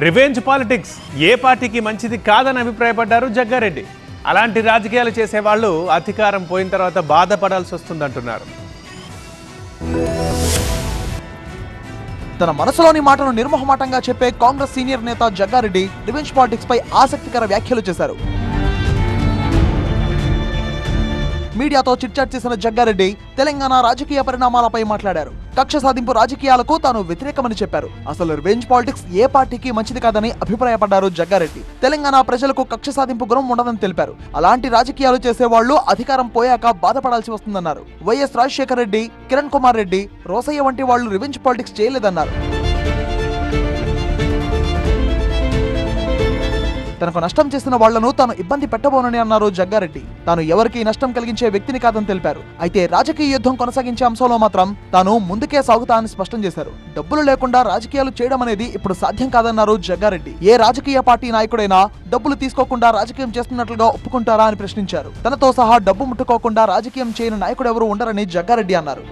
Revenge politics ఏ పార్టీకి మంచిది కాదని అభిప్రాయపడ్డారు జగ్గారెడ్డి. అలాంటి రాజకీయాలు చేసేవాళ్ళు అధికారం పోయిన తర్వాత బాధపడాల్సి వస్తుందంటున్నారు. తన మనసులోని మాటను నిర్మోహమాటంగా చెప్పే కాంగ్రెస్ సీనియర్ నేత జగ్గారెడ్డి రివెంజ్ పాలిటిక్స్ పై ఆసక్తికర వ్యాఖ్యలు చేశారు. మీడియాతో చిట్చాట్ చేసిన జగ్గారెడ్డి తెలంగాణ రాజకీయ పరిణామాలపై మాట్లాడారు. కక్ష సాధింపు రాజకీయాలకు తాను వ్యతిరేకమని చెప్పారు. అసలు రివెంజ్ పాలిటిక్స్ ఏ పార్టీకి మంచిది కాదని అభిప్రాయపడ్డారు జగ్గారెడ్డి. తెలంగాణ ప్రజలకు కక్ష సాధింపు గుణం ఉండదని తెలిపారు. అలాంటి రాజకీయాలు చేసేవాళ్ళు అధికారం పోయాక బాధపడాల్సి వస్తుందన్నారు. వైఎస్ రాజశేఖర రెడ్డి కిరణ్ కుమార్ రెడ్డి రోసయ్య వంటి వాళ్ళు రివెంజ్ పాలిటిక్స్ చేయలేదన్నారు. తనకు నష్టం చేసిన వాళ్ళను తాను ఇబ్బంది పెట్టబోనని అన్నారు జగ్గారెడ్డి. తాను ఎవరికి నష్టం కలిగించే వ్యక్తిని కాదని తెలిపారు. అయితే రాజకీయ యుద్ధం కొనసాగించే అంశంలో మాత్రం తాను ముందుకే సాగుతా అని స్పష్టం చేశారు. డబ్బులు లేకుండా రాజకీయాలు చేయడం అనేది ఇప్పుడు సాధ్యం కాదన్నారు జగ్గారెడ్డి. ఏ రాజకీయ పార్టీ నాయకుడైనా డబ్బులు తీసుకోకుండా రాజకీయం చేస్తున్నట్లుగా ఒప్పుకుంటారా అని ప్రశ్నించారు. తనతో సహా డబ్బు ముట్టుకోకుండా రాజకీయం చేయని నాయకుడు ఎవరు ఉండరని జగ్గారెడ్డి అన్నారు.